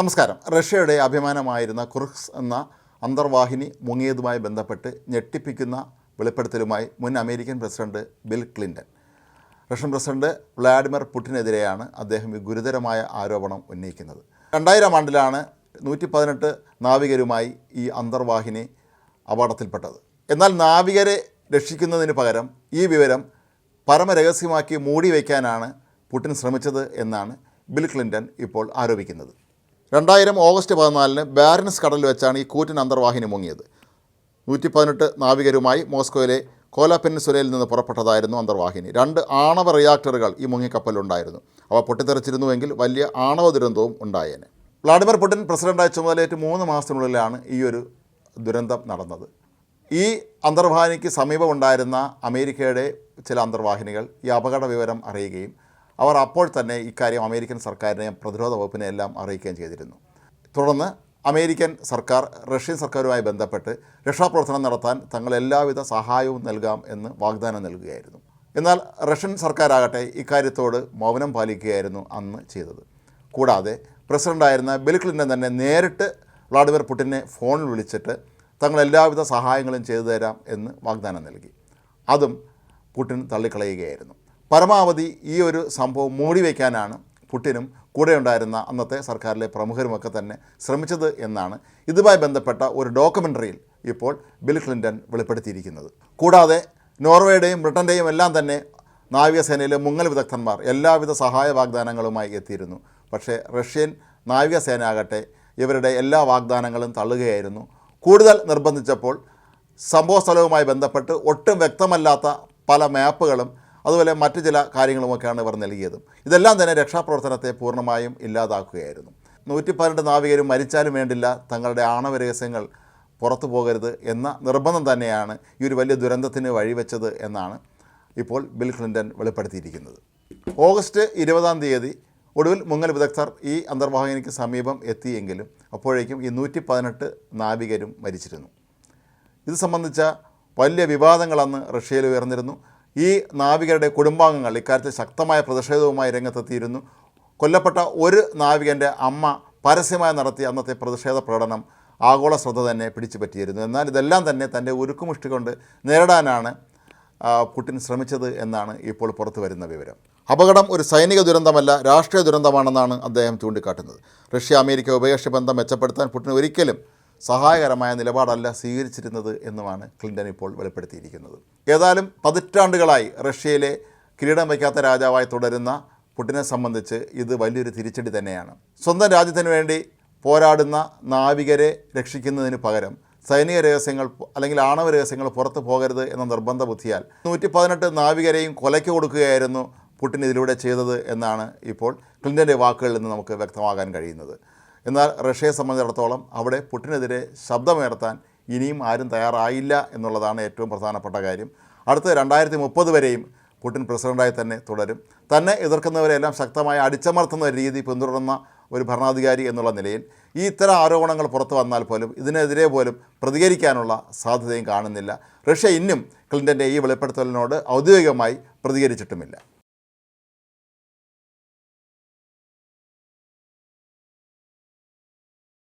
നമസ്കാരം. റഷ്യയുടെ അഭിമാനമായിരുന്ന കുർക്സ് എന്ന അന്തർവാഹിനി മുങ്ങിയതുമായി ബന്ധപ്പെട്ട് ഞെട്ടിപ്പിക്കുന്ന വെളിപ്പെടുത്തലുമായി മുൻ American president Bill Clinton Russian president Vladimir പുടിനെതിരെയാണ് അദ്ദേഹം ഈ ഗുരുതരമായ ആരോപണം ഉന്നയിക്കുന്നത്. രണ്ടായിരം ആണ്ടിലാണ് നൂറ്റി പതിനെട്ട് നാവികരുമായി ഈ അന്തർവാഹിനി അപകടത്തിൽപ്പെട്ടത്. എന്നാൽ നാവികരെ രക്ഷിക്കുന്നതിന് പകരം ഈ വിവരം പരമരഹസ്യമാക്കി മൂടി വയ്ക്കാനാണ് പുടിൻ ശ്രമിച്ചത് എന്നാണ് ബിൽ ക്ലിന്റൺ ഇപ്പോൾ ആരോപിക്കുന്നത്. രണ്ടായിരം ഓഗസ്റ്റ് പതിനാലിന് ബാരൻസ് കടലിൽ വെച്ചാണ് ഈ കൂറ്റൻ അന്തർവാഹിനി മുങ്ങിയത്. നൂറ്റി പതിനെട്ട് നാവികരുമായി മോസ്കോയിലെ കോല പെനിൻസുലയിൽ നിന്ന് പുറപ്പെട്ടതായിരുന്നു അന്തർവാഹിനി. രണ്ട് ആണവ റിയാക്ടറുകൾ ഈ മുങ്ങിക്കപ്പലുണ്ടായിരുന്നു അവ പൊട്ടിത്തെറിച്ചിരുന്നുവെങ്കിൽ വലിയ ആണവ ദുരന്തവും ഉണ്ടായേനെ. വ്ളാഡിമിർ പുടിൻ പ്രസിഡന്റായി ചുമതലയേറ്റ് മൂന്ന് മാസത്തിനുള്ളിലാണ് ഈ ഒരു ദുരന്തം നടന്നത്. ഈ അന്തർവാഹിനിക്ക് സമീപമുണ്ടായിരുന്ന അമേരിക്കയുടെ ചില അന്തർവാഹിനികൾ ഈ അപകട വിവരം അറിയുകയും അവർ അപ്പോൾ തന്നെ ഇക്കാര്യം അമേരിക്കൻ സർക്കാരിനെയും പ്രതിരോധ വകുപ്പിനെ എല്ലാം അറിയിക്കുകയും ചെയ്തിരുന്നു. തുടർന്ന് അമേരിക്കൻ സർക്കാർ റഷ്യൻ സർക്കാരുമായി ബന്ധപ്പെട്ട് രക്ഷാപ്രവർത്തനം നടത്താൻ തങ്ങൾ എല്ലാവിധ സഹായവും നൽകാം എന്ന് വാഗ്ദാനം നൽകുകയായിരുന്നു. എന്നാൽ റഷ്യൻ സർക്കാരാകട്ടെ ഇക്കാര്യത്തോട് മൗനം പാലിക്കുകയായിരുന്നു അന്ന് ചെയ്തത്. കൂടാതെ പ്രസിഡന്റായിരുന്ന ബിൽ ക്ലിന്റൺ തന്നെ നേരിട്ട് വ്ളാഡിമിർ പുടിനെ ഫോണിൽ വിളിച്ചിട്ട് തങ്ങൾ എല്ലാവിധ സഹായങ്ങളും ചെയ്തു തരാം എന്ന് വാഗ്ദാനം നൽകി. അതും പുടിൻ തള്ളിക്കളയുകയായിരുന്നു. പരമാവധി ഈ ഒരു സംഭവം മൂടി വയ്ക്കാനാണ് പുടിനും കൂടെ ഉണ്ടായിരുന്ന അന്നത്തെ സർക്കാരിലെ പ്രമുഖരുമൊക്കെ തന്നെ ശ്രമിച്ചത് എന്നാണ് ഇതുമായി ബന്ധപ്പെട്ട ഒരു ഡോക്യുമെന്ററിയിൽ ഇപ്പോൾ ബിൽ ക്ലിന്റൺ വെളിപ്പെടുത്തിയിരിക്കുന്നത്. കൂടാതെ നോർവേയുടെയും ബ്രിട്ടന്റെയും എല്ലാം തന്നെ നാവികസേനയിലെ മുങ്ങൽ വിദഗ്ധന്മാർ എല്ലാവിധ സഹായ വാഗ്ദാനങ്ങളുമായി എത്തിയിരുന്നു. പക്ഷേ റഷ്യൻ നാവികസേന ആകട്ടെ ഇവരുടെ എല്ലാ വാഗ്ദാനങ്ങളും തള്ളുകയായിരുന്നു. കൂടുതൽ നിർബന്ധിച്ചപ്പോൾ സംഭവ സ്ഥലവുമായി ബന്ധപ്പെട്ട് ഒട്ടും വ്യക്തമല്ലാത്ത പല മാപ്പുകളും അതുപോലെ മറ്റു ചില കാര്യങ്ങളുമൊക്കെയാണ് ഇവർ നൽകിയത്. ഇതെല്ലാം തന്നെ രക്ഷാപ്രവർത്തനത്തെ പൂർണമായും ഇല്ലാതാക്കുകയായിരുന്നു. നൂറ്റി പന്ത്രണ്ട് നാവികരും മരിച്ചാലും വേണ്ടില്ല തങ്ങളുടെ ആണവ രഹസ്യങ്ങൾ പുറത്തു പോകരുത് എന്ന നിർബന്ധം തന്നെയാണ് ഈ ഒരു വലിയ ദുരന്തത്തിന് വഴിവെച്ചത് എന്നാണ് ഇപ്പോൾ ബിൽ ക്ലിന്റൺ വെളിപ്പെടുത്തിയിരിക്കുന്നത്. ഓഗസ്റ്റ് ഇരുപതാം തീയതി ഒടുവിൽ മുങ്ങൽ വിദഗ്ധർ ഈ അന്തർവാഹിനിക്ക് സമീപം എത്തിയെങ്കിലും അപ്പോഴേക്കും ഈ നൂറ്റി പതിനെട്ട് നാവികരും മരിച്ചിരുന്നു. ഇത് സംബന്ധിച്ച വലിയ വിവാദങ്ങൾ അന്ന് റഷ്യയിൽ ഉയർന്നിരുന്നു. ഈ നാവികരുടെ കുടുംബാംഗങ്ങൾ ഇക്കാര്യത്തിൽ ശക്തമായ പ്രതിഷേധവുമായി രംഗത്തെത്തിയിരുന്നു. കൊല്ലപ്പെട്ട ഒരു നാവികന്റെ അമ്മ പരസ്യമായി നടത്തിയ അന്നത്തെ പ്രതിഷേധ പ്രകടനം ആഗോള ശ്രദ്ധ തന്നെ പിടിച്ചു പറ്റിയിരുന്നു എന്നാൽ ഇതെല്ലാം തന്നെ തന്റെ ഉരുക്കുമുഷ്ടി കൊണ്ട് നേരിടാനാണ് പുട്ടിൻ ശ്രമിച്ചത് എന്നാണ് ഇപ്പോൾ പുറത്തു വരുന്ന വിവരം. അപകടം ഒരു സൈനിക ദുരന്തമല്ല രാഷ്ട്രീയ ദുരന്തമാണെന്നാണ് അദ്ദേഹം ചൂണ്ടിക്കാട്ടുന്നത്. റഷ്യ അമേരിക്ക ഉഭയകക്ഷി ബന്ധം മെച്ചപ്പെടുത്താൻ പുടിൻ ഒരിക്കലും സഹായകരമായ നിലപാടല്ല സ്വീകരിച്ചിരുന്നത് എന്നുമാണ് ക്ലിന്റൺ ഇപ്പോൾ വെളിപ്പെടുത്തിയിരിക്കുന്നത്. ഏതായാലും പതിറ്റാണ്ടുകളായി റഷ്യയിലെ കിരീടം വയ്ക്കാത്ത രാജാവായി തുടരുന്ന പുടിനെ സംബന്ധിച്ച് ഇത് വലിയൊരു തിരിച്ചടി തന്നെയാണ്. സ്വന്തം രാജ്യത്തിന് വേണ്ടി പോരാടുന്ന നാവികരെ രക്ഷിക്കുന്നതിന് പകരം സൈനിക രഹസ്യങ്ങൾ അല്ലെങ്കിൽ ആണവ രഹസ്യങ്ങൾ പുറത്തു പോകരുത് എന്ന നിർബന്ധ ബുദ്ധിയാൽ നൂറ്റി പതിനെട്ട് നാവികരെയും കൊലയ്ക്ക് കൊടുക്കുകയായിരുന്നു പുട്ടിൻ ഇതിലൂടെ ചെയ്തത് എന്നാണ് ഇപ്പോൾ ക്ലിന്റന്റെ വാക്കുകളിൽ നിന്ന് നമുക്ക് വ്യക്തമാകാൻ കഴിയുന്നത്. എന്നാൽ റഷ്യയെ സംബന്ധിച്ചിടത്തോളം അവിടെ പുട്ടിനെതിരെ ശബ്ദമുയർത്താൻ ഇനിയും ആരും തയ്യാറായില്ല എന്നുള്ളതാണ് ഏറ്റവും പ്രധാനപ്പെട്ട കാര്യം. അടുത്ത രണ്ടായിരത്തി മുപ്പത് വരെയും പുടിൻ പ്രസിഡന്റായി തന്നെ തുടരും. തന്നെ എതിർക്കുന്നവരെല്ലാം ശക്തമായി അടിച്ചമർത്തുന്ന രീതി പിന്തുടരുന്ന ഒരു ഭരണാധികാരി എന്നുള്ള നിലയിൽ ഈ ഇത്തരം ആരോപണങ്ങൾ പുറത്തു വന്നാൽ പോലും ഇതിനെതിരെ പോലും പ്രതികരിക്കാനുള്ള സാധ്യതയും കാണുന്നില്ല. റഷ്യ ഇന്നും ക്ലിന്റന്റെ ഈ വെളിപ്പെടുത്തലിനോട് ഔദ്യോഗികമായി പ്രതികരിച്ചിട്ടുമില്ല.